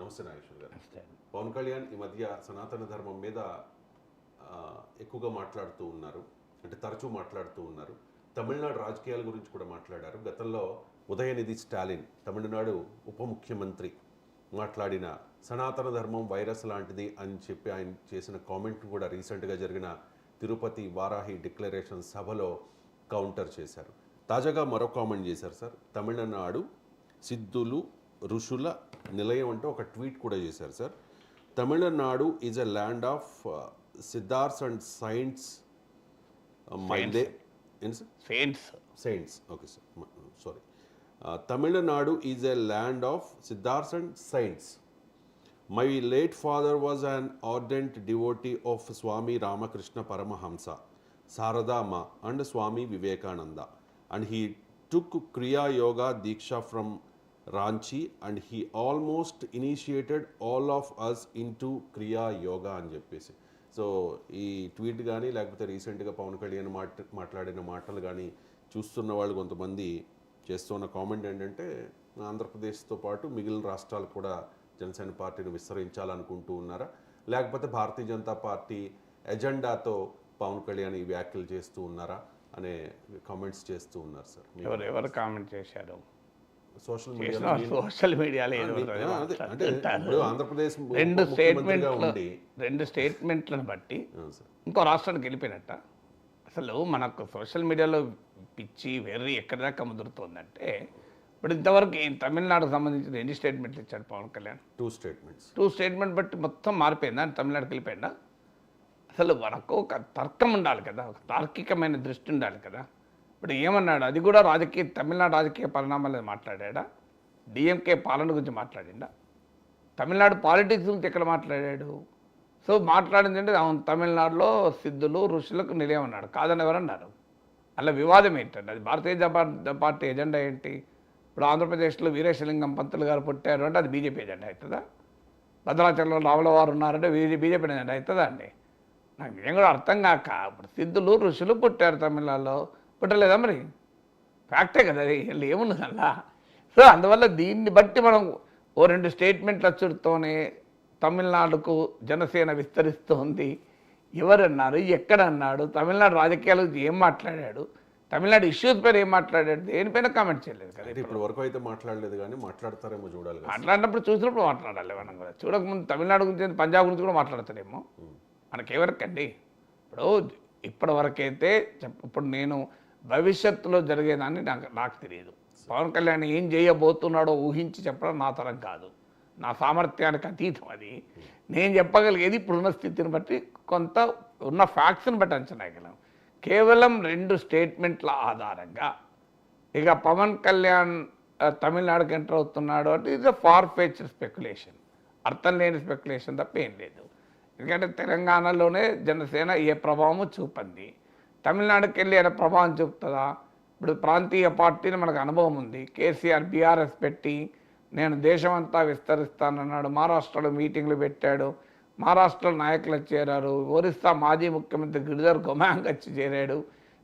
నమస్తే నాగేశ్వర్ గారు. పవన్ కళ్యాణ్ ఈ మధ్య సనాతన ధర్మం మీద ఎక్కువగా మాట్లాడుతూ ఉన్నారు. అంటే తరచూ మాట్లాడుతూ ఉన్నారు. తమిళనాడు రాజకీయాల గురించి కూడా మాట్లాడారు. గతంలో ఉదయనిధి స్టాలిన్ తమిళనాడు ఉప ముఖ్యమంత్రి మాట్లాడిన సనాతన ధర్మం వైరస్ లాంటిది అని చెప్పి ఆయన చేసిన కామెంట్ కూడా రీసెంట్గా జరిగిన తిరుపతి వారాహి డిక్లరేషన్ సభలో కౌంటర్ చేశారు. తాజాగా మరో కామెంట్ చేశారు సార్. తమిళనాడు సిద్ధులు ఋషుల నిలయం అంటూ ఒక ట్వీట్ కూడా చేశారు sir. Tamil Nadu is a land of Siddharth and saints మైండే saints saints okay sir? Sorry Tamil Nadu is a land of Siddharth and saints my late father was an ardent devotee of Swami Ramakrishna Paramahamsa Saradama and Swami Vivekananda and he took Kriya yoga diksha from Ranchi and he almost initiated all of us into Kriya yoga అని చెప్పేసి. So ఈ tweet కానీ లేకపోతే రీసెంట్గా పవన్ కళ్యాణ్ మాట మాట్లాడిన మాటలు కానీ చూస్తున్న వాళ్ళు కొంతమంది చేస్తున్న కామెంట్ ఏంటంటే ఆంధ్రప్రదేశ్తో పాటు మిగిలిన రాష్ట్రాలు కూడా జనసేన పార్టీని విస్తరించాలనుకుంటూ ఉన్నారా? లేకపోతే భారతీయ జనతా పార్టీ ఎజెండాతో పవన్ కళ్యాణ్ ఈ వ్యాఖ్యలు చేస్తూ ఉన్నారా? అనే కామెంట్స్ చేస్తూ ఉన్నారు సార్. ఎవరు ఎవరు కామెంట్ చేశారు? సోషల్ మీడియా సోషల్ మీడియాలో ఏదో. ఇప్పుడు ఆంధ్రప్రదేశ్ రెండు స్టేట్మెంట్లు రెండు స్టేట్మెంట్లను బట్టి ఇంకో రాష్ట్రానికి వెళ్ళిపోయినట్ట. అసలు మనకు సోషల్ మీడియాలో పిచ్చి వెర్రి ఎక్కడి దాకా ముదురుతోందంటే ఇప్పుడు ఇంతవరకు తమిళనాడుకు సంబంధించిన ఎన్ని స్టేట్మెంట్లు ఇచ్చాడు Pawan Kalyan? Two statements two statement బట్టి మొత్తం మారిపోయిందా? తమిళనాడుకి వెళ్ళిపోయిందా? అసలు మనకు ఒక తర్కం ఉండాలి కదా ఒక తార్కికమైన దృష్టి ఉండాలి కదా. ఇప్పుడు ఏమన్నాడు? అది కూడా రాజకీయ తమిళనాడు రాజకీయ పరిణామాలు మాట్లాడా డిఎంకే పాలన గురించి మాట్లాడిండా? తమిళనాడు పాలిటిక్స్ గురించి ఎక్కడ మాట్లాడాడు? సో మాట్లాడింది అంటే అవును తమిళనాడులో సిద్ధులు ఋషులకు నిలయం అన్నాడు. కాదని ఎవరన్నారు? అలా వివాదం ఏంటండి? అది భారతీయ జనతా పార్టీ ఎజెండా ఏంటి? ఇప్పుడు ఆంధ్రప్రదేశ్లో వీరేశలింగం పంతులు గారు పుట్టారు అంటే అది బీజేపీ ఎజెండా అవుతుందా? భద్రాచలంలో రావుల వారు ఉన్నారంటే బీజే బీజేపీ ఎజెండా అవుతుందా అండి? నాకు ఏం కూడా అర్థం కాక ఇప్పుడు సిద్ధులు ఋషులు పుట్టారు తమిళనాడులో. పుట్టలేదా మరి? ఫ్యాక్టే కదా అది వీళ్ళు ఏమున్నది అలా సో అందువల్ల దీన్ని బట్టి మనం ఓ రెండు స్టేట్మెంట్ల చుడుతోనే తమిళనాడుకు జనసేన విస్తరిస్తోంది. ఎవరన్నారు ఎక్కడ అన్నాడు తమిళనాడు రాజకీయాల గురించి ఏం మాట్లాడాడు తమిళనాడు ఇష్యూస్ పైన ఏం మాట్లాడాడు దేనిపైన కామెంట్ చేయలేదు కదా ఇప్పుడు వరకు అయితే మాట్లాడలేదు కానీ మాట్లాడతారేమో చూడాలి మాట్లాడినప్పుడు చూసినప్పుడు మాట్లాడాలి మనం కూడా. చూడకముందు తమిళనాడు గురించి పంజాబ్ గురించి కూడా మాట్లాడతాడేమో మనకెవరికండి? ఇప్పుడు ఇప్పటి వరకైతే చెప్ ఇప్పుడు నేను భవిష్యత్తులో జరిగేదాన్ని నాకు నాకు తెలియదు. పవన్ కళ్యాణ్ ఏం చేయబోతున్నాడో ఊహించి చెప్పడం నా తరం కాదు. నా సామర్థ్యానికి అతీతం అది. నేను చెప్పగలిగేది ఇప్పుడున్న స్థితిని బట్టి కొంత ఉన్న ఫ్యాక్ట్స్ని బట్టి అంచనా వేయగలం. కేవలం రెండు స్టేట్మెంట్ల ఆధారంగా ఇక పవన్ కళ్యాణ్ తమిళనాడుకి ఎంటర్ అవుతున్నాడు అంటే ఇది ఫార్ ఫెచ్ స్పెక్యులేషన్ అర్థం లేని స్పెక్యులేషన్ తప్ప ఏం లేదు. ఎందుకంటే తెలంగాణలోనే జనసేన ఏ ప్రభావము చూపంది. తమిళనాడుకి వెళ్ళి ఏమైనా ప్రభావం చూపుతుందా? ఇప్పుడు ప్రాంతీయ పార్టీని మనకు అనుభవం ఉంది. కేసీఆర్ బీఆర్ఎస్ పెట్టి నేను దేశమంతా విస్తరిస్తానన్నాడు. మహారాష్ట్రలో మీటింగ్లు పెట్టాడు. మహారాష్ట్రలో నాయకులు చేరారు. ఒరిస్సా మాజీ ముఖ్యమంత్రి గిరిధర్ గుమాంగ్ వచ్చి చేరాడు.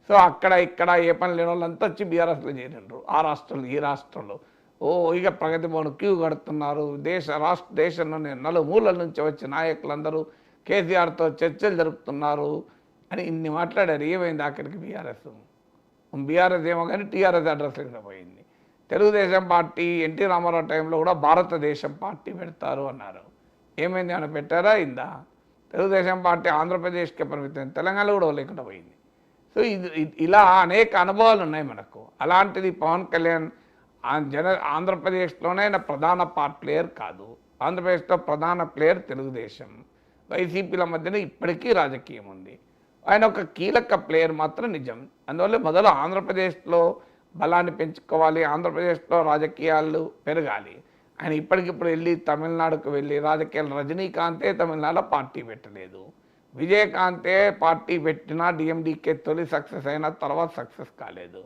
సో అక్కడ ఇక్కడ ఏ పని లేని వాళ్ళంతా వచ్చి బీఆర్ఎస్లో చేరినారు. ఆ రాష్ట్రంలో ఈ రాష్ట్రంలో. ఓ ఇక ప్రగతి భవన్ క్యూ కడుతున్నారు. దేశ రాష్ట్ర దేశంలోని నలుమూలల నుంచి వచ్చి నాయకులందరూ కేసీఆర్తో చర్చలు జరుపుతున్నారు. అని ఇన్ని మాట్లాడారు ఏమైంది ఆఖరికి బీఆర్ఎస్? బీఆర్ఎస్ ఏమో కానీ టీఆర్ఎస్ అడ్రస్ లేకుండా పోయింది. తెలుగుదేశం పార్టీ ఎన్టీ రామారావు టైంలో కూడా భారతదేశం పార్టీ పెడతారు అన్నారు. ఏమైంది? ఏమైనా పెట్టారా? ఇందా తెలుగుదేశం పార్టీ ఆంధ్రప్రదేశ్కి పరిమితం తెలంగాణలో కూడా లేకుండా పోయింది. సో ఇది ఇలా అనేక అనుభవాలు ఉన్నాయి మనకు. అలాంటిది పవన్ కళ్యాణ్ జన ఆంధ్రప్రదేశ్లోనే ఆయన ప్రధాన పార్ట్ ప్లేయర్ కాదు. ఆంధ్రప్రదేశ్లో ప్రధాన ప్లేయర్ తెలుగుదేశం. వైసీపీల మధ్యన ఇప్పటికీ రాజకీయం ఉంది. ఆయన ఒక కీలక ప్లేయర్ మాత్రం నిజం. అందువల్ల మొదలు ఆంధ్రప్రదేశ్లో బలాన్ని పెంచుకోవాలి ఆంధ్రప్రదేశ్లో రాజకీయాలు పెరగాలి. ఆయన ఇప్పటికిప్పుడు వెళ్ళి తమిళనాడుకు వెళ్ళి రాజకీయాలు రజనీకాంతే తమిళనాడులో పార్టీ పెట్టలేదు. విజయకాంతే పార్టీ పెట్టినా డిఎండికే తొలి సక్సెస్ అయిన తర్వాత సక్సెస్ కాలేదు.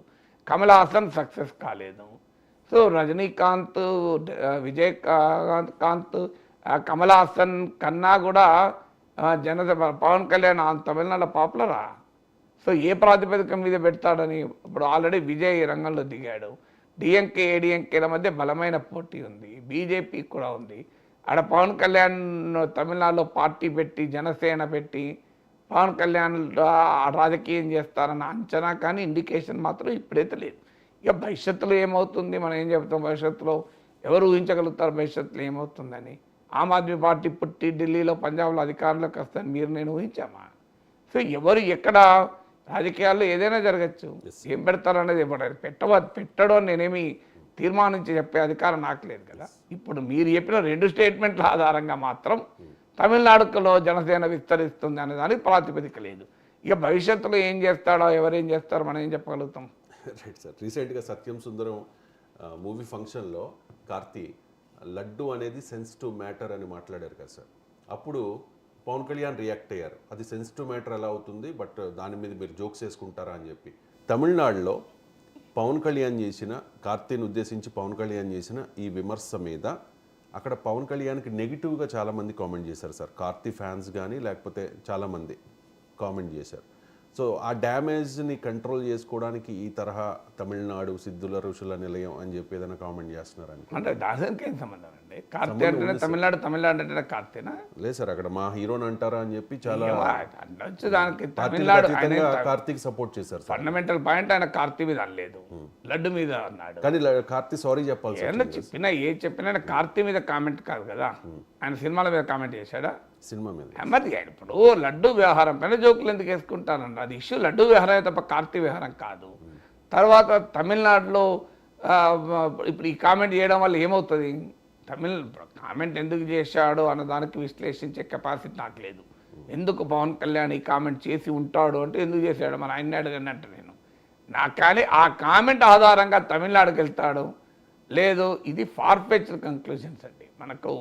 కమల్ హాసన్ సక్సెస్ కాలేదు. సో రజనీకాంత్ విజయకాంత్ కాంత్ కమల్ హాసన్ కన్నా కూడా జనత పవన్ కళ్యాణ్ ఆ తమిళనాడులో పాపులరా సో ఏ ప్రాతిపదిక మీద పెడతాడని ఇప్పుడు ఆల్రెడీ విజయ్ రంగంలో దిగాడు. డిఎంకే ఏడిఎంకేల మధ్య బలమైన పోటీ ఉంది. బీజేపీ కూడా ఉంది. ఆడ పవన్ కళ్యాణ్ తమిళనాడులో పార్టీ పెట్టి జనసేన పెట్టి పవన్ కళ్యాణ్ రా- రాజకీయం చేస్తారన్న అంచనా కానీ ఇండికేషన్ మాత్రం ఇప్పుడైతే లేదు ఇక భవిష్యత్తులో ఏమవుతుంది? మనం ఏం చెప్తాం భవిష్యత్తులో ఎవరు ఊహించగలుగుతారు? భవిష్యత్తులో ఏమవుతుందని. ఆమ్ ఆద్మీ పార్టీ పుట్టి ఢిల్లీలో పంజాబ్లో అధికారంలోకి వస్తాను మీరు నేను ఊహించామా? సో ఎవరు ఎక్కడ రాజకీయాల్లో ఏదైనా జరగచ్చు. ఏం పెడతారు అనేది ఇవ్వడం పెట్టవ పెట్టడం నేనేమి తీర్మానించి చెప్పే అధికారం నాకు లేదు కదా. ఇప్పుడు మీరు చెప్పిన రెండు స్టేట్మెంట్ల ఆధారంగా మాత్రం తమిళనాడులో జనసేన విస్తరిస్తుంది అనే దానికి ప్రాతిపదిక లేదు. ఇక భవిష్యత్తులో ఏం చేస్తాడో ఎవరేం చేస్తారో మనం ఏం చెప్పగలుగుతాం? రైట్ సార్ రీసెంట్గా సత్యం సుందరం మూవీ ఫంక్షన్లో కార్తీ లడ్డు అనేది సెన్సిటివ్ మ్యాటర్ అని మాట్లాడారు కదా సార్. అప్పుడు పవన్ కళ్యాణ్ రియాక్ట్ అయ్యారు. అది సెన్సిటివ్ మ్యాటర్ ఎలా అవుతుంది? బట్ దాని మీద మీరు జోక్స్ వేసుకుంటారా అని చెప్పి. తమిళనాడులో పవన్ కళ్యాణ్ చేసిన కార్తీని ఉద్దేశించి పవన్ కళ్యాణ్ చేసిన ఈ విమర్శ మీద అక్కడ పవన్ కళ్యాణ్కి నెగిటివ్గా చాలామంది కామెంట్ చేశారు సార్. కార్తీ ఫ్యాన్స్ కానీ లేకపోతే చాలామంది కామెంట్ చేశారు. సో ఆ డ్యామేజ్ని కంట్రోల్ చేసుకోవడానికి ఈ తరహా తమిళనాడు సిద్ధుల ఋషుల నిలయం అని చెప్పి ఏదైనా కామెంట్ చేస్తున్నారని అంటే దానికి ఏం సంబంధం అండి? కార్తీ అంటేనే తమిళనాడు తమిళనాడు అంటేనే కార్తీనా? లేదు సార్ అక్కడ మా హీరోని అంటారా అని చెప్పి చాలా దానికి. తమిళనాడు కార్తీక్ సపోర్ట్ చేశారు ఫండమెంటల్ పాయింట్ ఆయన కార్తీ మీద అనలేదు. లడ్డు మీద అన్నాడు. కానీ కార్తీ సారీ చెప్పాలి చెప్పినా ఏ చెప్పినా ఆయన కార్తీ మీద కామెంట్ కాదు కదా. ఆయన సినిమాల మీద కామెంట్ చేశాడా? సినిమా మీద మరి ఇప్పుడు లడ్డు వ్యవహారం పైన జోకులు ఎందుకు వేసుకుంటానండి? అది ఇష్యూ. లడ్డు వ్యవహారమే తప్ప కార్తీ వ్యవహారం కాదు. తర్వాత తమిళనాడులో ఇప్పుడు ఈ కామెంట్ చేయడం వల్ల ఏమవుతుంది? తమిళ కామెంట్ ఎందుకు చేశాడు అన్న దానికి విశ్లేషించే కెపాసిటీ నాకు లేదు. ఎందుకు పవన్ కళ్యాణ్ ఈ కామెంట్ చేసి ఉంటాడు అంటే ఎందుకు చేశాడు? మన ఆయన్ని అడగనంటే నేను. నాకు కానీ ఆ కామెంట్ ఆధారంగా తమిళనాడుకి వెళ్తాడు. లేదు ఇది ఫార్ఫెచ్డ్ కంక్లూజన్స్ అండి. మనకు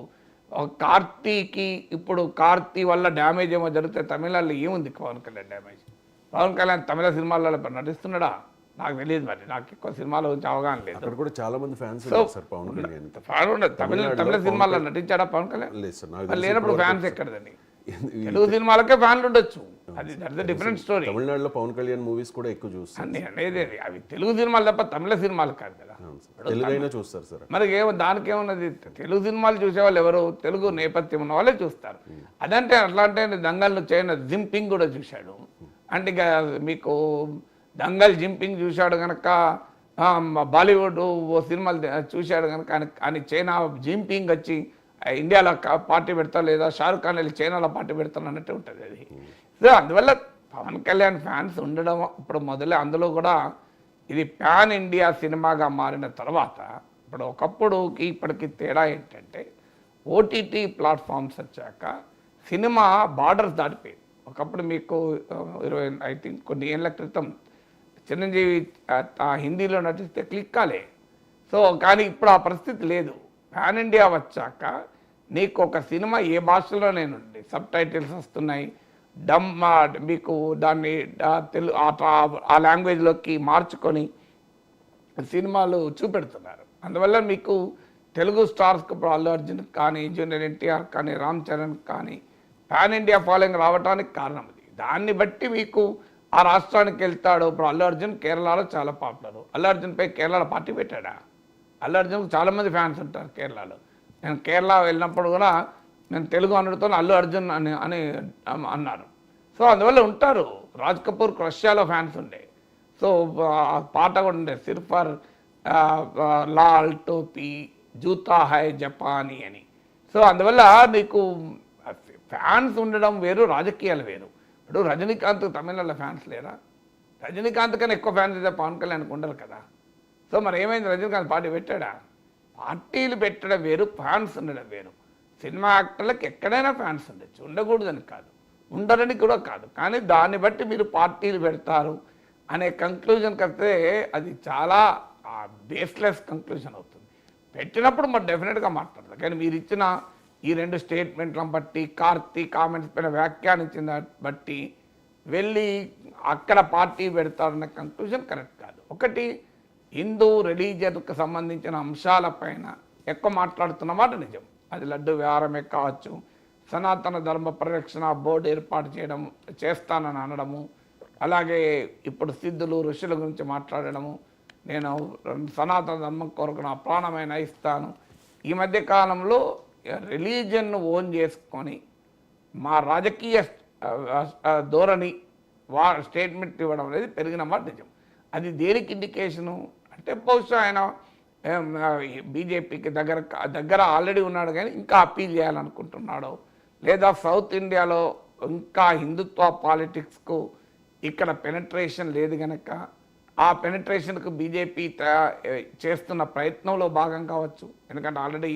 కార్తీకి ఇప్పుడు కార్తీ వల్ల డ్యామేజ్ ఏమో జరిగితే తమిళనాడులో ఏముంది? పవన్ కళ్యాణ్ డ్యామేజ్. పవన్ కళ్యాణ్ తమిళ సినిమాలలో నటిస్తున్నాడా? నాకు తెలియదు మరి. నాకు ఎక్కువ సినిమాల గురించి అవగాహన లేదు. అక్కడ కూడా చాలా మంది ఫ్యాన్స్ ఉన్నారు సార్ పవన్ కళ్యాణ్ తమిళ తమిళ సినిమాల్లో నటించాడా పవన్ కళ్యాణ్? లేనప్పుడు ఫ్యాన్స్ ఎక్కడదండి? తెలుగు సినిమాలకే ఫ్యాన్లు ఉండొచ్చు. అది దట్ డిఫరెంట్ స్టోరీ తమిళనాడులో పవన్ కళ్యాణ్ మూవీస్ కూడా ఎక్కువ చూస్తారు. అన్ని అనేది. అవి తెలుగు సినిమాలు తప్ప తమిళ సినిమాలు కాదు కదా. తెలుగైనా చూస్తారు సార్. మరి ఏమో దానికి ఏమున్నది తెలుగు సినిమాలు చూసేవాళ్ళు ఎవరు? తెలుగు నేపథ్యం ఉన్న వాళ్ళే చూస్తారు. అదంటే అట్లా అంటే దంగల్ చైనా జింపింగ్ కూడా చూశాడు. అంటే ఇక మీకు దంగల్ జింపింగ్ చూశాడు కనుక బాలీవుడ్ ఓ సినిమాలు చూశాడు కనుక ఆయన చైనా జింపింగ్ వచ్చి ఇండియాలో కా- పార్టీ పెడతా లేదా షారుఖ్ ఖాన్ వెళ్ళి చైనాలో పార్టీ పెడతాను అన్నట్టు ఉంటుంది అది. సో అందువల్ల పవన్ కళ్యాణ్ ఫ్యాన్స్ ఉండడం ఇప్పుడు మొదలే అందులో కూడా ఇది ప్యాన్ ఇండియా సినిమాగా మారిన తర్వాత ఇప్పుడు ఒకప్పుడుకి ఇప్పటికి తేడా ఏంటంటే ఓటీటీ ప్లాట్ఫామ్స్ వచ్చాక సినిమా బార్డర్స్ దాటిపోయింది. ఒకప్పుడు మీకు ఇరవై ఐ థింక్ కొన్ని ఏళ్ళ క్రితం చిరంజీవి ఆ, హిందీలో నటిస్తే క్లిక్ కాలే. సో కానీ ఇప్పుడు ఆ పరిస్థితి లేదు. ప్యాన్ ఇండియా వచ్చాక నీకు ఒక సినిమా ఏ భాషలోనేనండి సబ్ టైటిల్స్ వస్తున్నాయి. డమ్ మీకు దాన్ని తెలుగు తెలు ఆ ఆ లాంగ్వేజ్లోకి మార్చుకొని సినిమాలు చూపెడుతున్నారు. అందువల్ల మీకు తెలుగు స్టార్స్కి ఇప్పుడు అల్లు అర్జున్ కానీ జూనియర్ ఎన్టీఆర్ కానీ రామ్ చరణ్ కానీ పాన్ ఇండియా ఫాలోయింగ్ రావడానికి కారణం అది దాన్ని బట్టి మీకు ఆ రాష్ట్రానికి వెళ్తాడు ఇప్పుడు అల్లు అర్జున్ కేరళలో చాలా పాపులర్. అల్లు అర్జున్పై కేరళలో పార్టీ పెట్టాడా? అల్లు అర్జున్కు చాలామంది ఫ్యాన్స్ ఉంటారు కేరళలో. నేను కేరళ వెళ్ళినప్పుడు కూడా నేను తెలుగు అనడంతో అల్లు అర్జున్ అని అని అన్నారు. సో అందువల్ల ఉంటారు. రాజ్ కపూర్ రష్యాలో ఫ్యాన్స్ ఉండే. సో పాట కూడా ఉండే సిర్ఫర్ లాల్ టోపీ జూతా హై జపానీ అని. సో అందువల్ల నీకు ఫ్యాన్స్ ఉండడం వేరు రాజకీయాలు వేరు. ఇప్పుడు రజనీకాంత్ తమిళనాడులో ఫ్యాన్స్ లేరా? రజనీకాంత్ కన్నా ఎక్కువ ఫ్యాన్స్ అయితే పవన్ కళ్యాణ్కి ఉండరు కదా. సో మరి ఏమైంది రజనీకాంత్ పార్టీ పెట్టాడా? పార్టీలు పెట్టడం వేరు ఫ్యాన్స్ ఉండడం వేరు. సినిమా యాక్టర్లకు ఎక్కడైనా ఫ్యాన్స్ ఉండొచ్చు. ఉండకూడదని కాదు. ఉండరని కూడా కాదు. కానీ దాన్ని బట్టి మీరు పార్టీలు పెడతారు అనే కంక్లూజన్కి వస్తే అది చాలా బేస్లెస్ కంక్లూజన్ అవుతుంది. పెట్టినప్పుడు మరి డెఫినెట్గా మాట్లాడతారు కానీ మీరు ఇచ్చిన ఈ రెండు స్టేట్మెంట్లను బట్టి కార్తీ కామెంట్స్ పైన వ్యాఖ్యానించిన బట్టి వెళ్ళి అక్కడ పార్టీ పెడతారన్న కంక్లూజన్ కరెక్ట్ కాదు. ఒకటి హిందూ రిలీజియన్కి సంబంధించిన అంశాలపైన ఎక్కువ మాట్లాడుతున్న మాట నిజం. అది లడ్డు వ్యవహారమే కావచ్చు సనాతన ధర్మ పరిరక్షణ బోర్డు ఏర్పాటు చేయడం చేస్తానని అనడము అలాగే ఇప్పుడు సిద్ధులు ఋషుల గురించి మాట్లాడడము నేను సనాతన ధర్మం కొరకు నా ప్రాణమైన ఇస్తాను. ఈ మధ్య కాలంలో రిలీజియన్ను ఓన్ చేసుకొని మా రాజకీయ ధోరణి వా స్టేట్మెంట్ ఇవ్వడం అనేది పెరిగిన మాట నిజం. అది దేనికి ఇండికేషను? అంటే బహుశా ఆయన బీజేపీకి దగ్గర దగ్గర ఆల్రెడీ ఉన్నాడు కానీ ఇంకా అప్పీల్ చేయాలనుకుంటున్నాడు. లేదా సౌత్ ఇండియాలో ఇంకా హిందుత్వ పాలిటిక్స్కు ఇక్కడ పెనట్రేషన్ లేదు కనుక ఆ పెనట్రేషన్కు బీజేపీ చేస్తున్న ప్రయత్నంలో భాగం కావచ్చు. ఎందుకంటే ఆల్రెడీ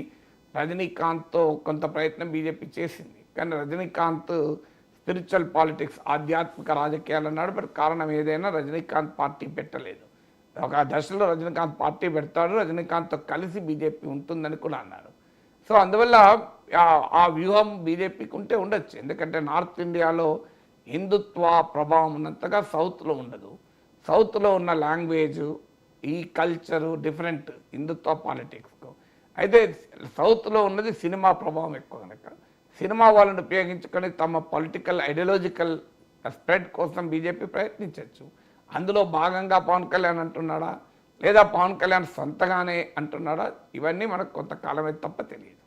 రజనీకాంత్తో కొంత ప్రయత్నం బీజేపీ చేసింది. కానీ రజనీకాంత్ స్పిరిచువల్ పాలిటిక్స్ ఆధ్యాత్మిక రాజకీయాలు అన్నాడు బట్ కారణం ఏదైనా రజనీకాంత్ పార్టీ పెట్టలేదు. ఒక దశలో రజనీకాంత్ పార్టీ పెడతాడు రజనీకాంత్తో కలిసి బీజేపీ ఉంటుందని కూడా అన్నారు. సో అందువల్ల ఆ- వ్యూహం బీజేపీకి ఉంటే ఉండొచ్చు. ఎందుకంటే నార్త్ ఇండియాలో హిందుత్వ ప్రభావం ఉన్నంతగా సౌత్లో ఉండదు. సౌత్లో ఉన్న లాంగ్వేజ్ ఈ కల్చరు డిఫరెంట్ హిందుత్వ పాలిటిక్స్కు. అయితే సౌత్లో ఉన్నది సినిమా ప్రభావం ఎక్కువ కనుక సినిమా వాళ్ళని ఉపయోగించుకొని తమ పొలిటికల్ ఐడియాలజికల్ స్ప్రెడ్ కోసం బీజేపీ ప్రయత్నించవచ్చు అందులో భాగంగా పవన్ కళ్యాణ్ అంటున్నాడా? లేదా పవన్ కళ్యాణ్ సొంతగానే అంటున్నాడా? ఇవన్నీ మనకు కొంతకాలమే తప్ప తెలియదు.